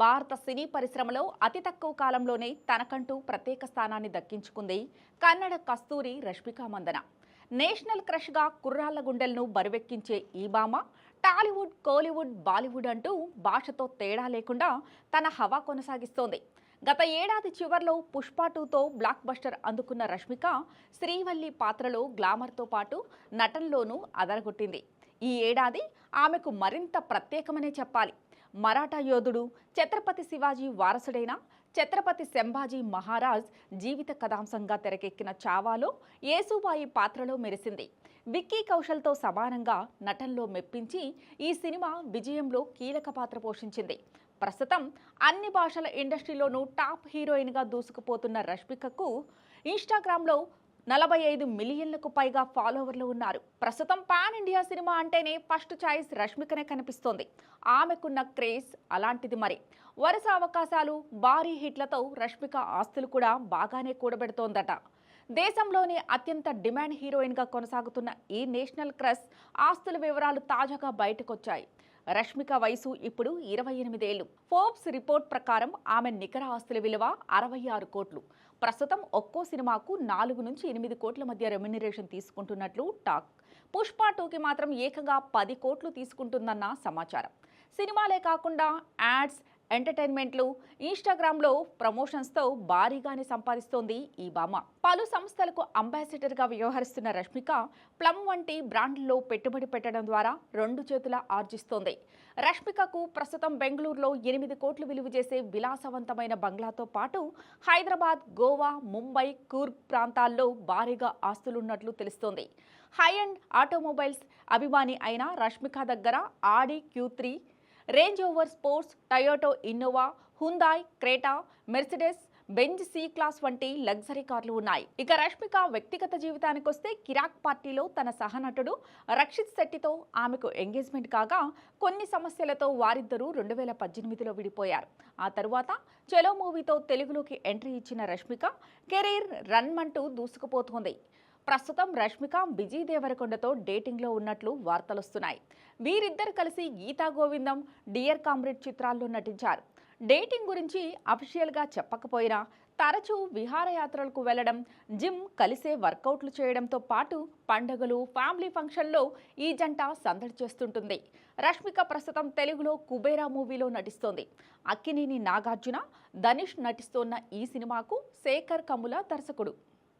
భారత సినీ పరిశ్రమలో అతి తక్కువ కాలంలోనే తనకంటూ ప్రత్యేక స్థానాన్ని దక్కించుకుంది కన్నడ కస్తూరి రష్మిక మందన. నేషనల్ క్రష్గా కుర్రాళ్ళ గుండెలను బరువెక్కించే ఈ భామ టాలీవుడ్ కోలీవుడ్ బాలీవుడ్ అంటూ భాషతో తేడా లేకుండా తన హవా కొనసాగిస్తోంది. గత ఏడాది చివర్లో పుష్ప టూతో బ్లాక్ బస్టర్ అందుకున్న రష్మిక శ్రీవల్లి పాత్రలో గ్లామర్తో పాటు నటనలోనూ అదరగొట్టింది. ఈ ఏడాది ఆమెకు మరింత ప్రత్యేకమనే చెప్పాలి. మరాఠా యోధుడు ఛత్రపతి శివాజీ వారసుడైన ఛత్రపతి శంభాజీ మహారాజ్ జీవిత కథాంశంగా తెరకెక్కిన చావాలో యేసుబాయి పాత్రలో మెరిసింది. విక్కీ కౌశల్తో సమానంగా నటనలో మెప్పించి ఈ సినిమా విజయంలో కీలక పాత్ర పోషించింది. ప్రస్తుతం అన్ని భాషల ఇండస్ట్రీలోనూ టాప్ హీరోయిన్గా దూసుకుపోతున్న రష్మికకు ఇన్స్టాగ్రామ్లో నలభై ఐదు మిలియన్లకు పైగా ఫాలోవర్లు ఉన్నారు. ప్రస్తుతం పాన్ ఇండియా సినిమా అంటేనే ఫస్ట్ చాయిస్ రష్మికనే కనిపిస్తోంది. ఆమెకున్న క్రేజ్ అలాంటిది మరి. వరుస అవకాశాలు భారీ హిట్లతో రష్మిక ఆస్తులు కూడా బాగానే కూడబెడుతోందట. దేశంలోనే అత్యంత డిమాండ్ హీరోయిన్గా కొనసాగుతున్న ఈ నేషనల్ క్రష్ ఆస్తుల వివరాలు తాజాగా బయటకొచ్చాయి. రష్మిక వయసు ఇప్పుడు ఇరవై ఎనిమిదేళ్ళు ఫోర్బ్స్ రిపోర్ట్ ప్రకారం ఆమె నికర ఆస్తుల విలువ అరవై ఆరు కోట్లు. ప్రస్తుతం ఒక్కో సినిమాకు నాలుగు నుంచి ఎనిమిది కోట్ల మధ్య రెమ్యునరేషన్ తీసుకుంటున్నట్లు టాక్. పుష్ప టూకి మాత్రం ఏకంగా పది కోట్లు తీసుకుంటుందన్న సమాచారం. సినిమాలే కాకుండా యాడ్స్ ఎంటర్టైన్మెంట్లు. ఇన్స్టాగ్రామ్లో ప్రమోషన్స్తో భారీగానే సంపాదిస్తోంది ఈ భామ. పలు సంస్థలకు అంబాసిడర్గా వ్యవహరిస్తున్న రష్మిక ప్లమ్ వంటి బ్రాండ్లలో పెట్టుబడి పెట్టడం ద్వారా రెండు చేతుల ఆర్జిస్తోంది. రష్మికకు ప్రస్తుతం బెంగళూరులో ఎనిమిది కోట్లు విలువ చేసే విలాసవంతమైన బంగ్లాతో పాటు హైదరాబాద్ గోవా ముంబై కూర్గ్ ప్రాంతాల్లో భారీగా ఆస్తులున్నట్లు తెలుస్తోంది. హై అండ్ ఆటోమొబైల్స్ అభిమాని అయిన రష్మిక దగ్గర Audi Q three Range Rover Sports Toyota Innova Hyundai Creta Mercedes Benz C class వంటి లగ్జరీ కార్లు ఉన్నాయి. ఇక రష్మిక వ్యక్తిగత జీవితానికి వస్తే కిరాక్ పార్టీలో తన సహనటుడు రక్షిత్ శెట్టితో ఆమెకు ఎంగేజ్మెంట్ కాగా కొన్ని సమస్యలతో వారిద్దరూ రెండు వేల పద్దెనిమిదిలో విడిపోయారు. ఆ తరువాత చెలో మూవీతో తెలుగులోకి ఎంట్రీ ఇచ్చిన రష్మిక కెరీర్ రన్ అంటూ దూసుకుపోతోంది. ప్రస్తుతం రష్మిక విజయ్ దేవరకొండతో డేటింగ్లో ఉన్నట్లు వార్తలొస్తున్నాయి. వీరిద్దరు కలిసి గీతా గోవిందం డియర్ కామ్రేడ్ చిత్రాల్లో నటించారు. డేటింగ్ గురించి అఫీషియల్గా చెప్పకపోయినా తరచూ విహారయాత్రలకు వెళ్ళడం జిమ్ కలిసే వర్కౌట్లు చేయడంతో పాటు పండుగలు ఫ్యామిలీ ఫంక్షన్లో ఈ జంట సందడి చేస్తుంటుంది. రష్మిక ప్రస్తుతం తెలుగులో కుబేరా మూవీలో నటిస్తోంది. అక్కినేని నాగార్జున ధనుష్ నటిస్తోన్న ఈ సినిమాకు శేఖర్ కముల దర్శకుడు.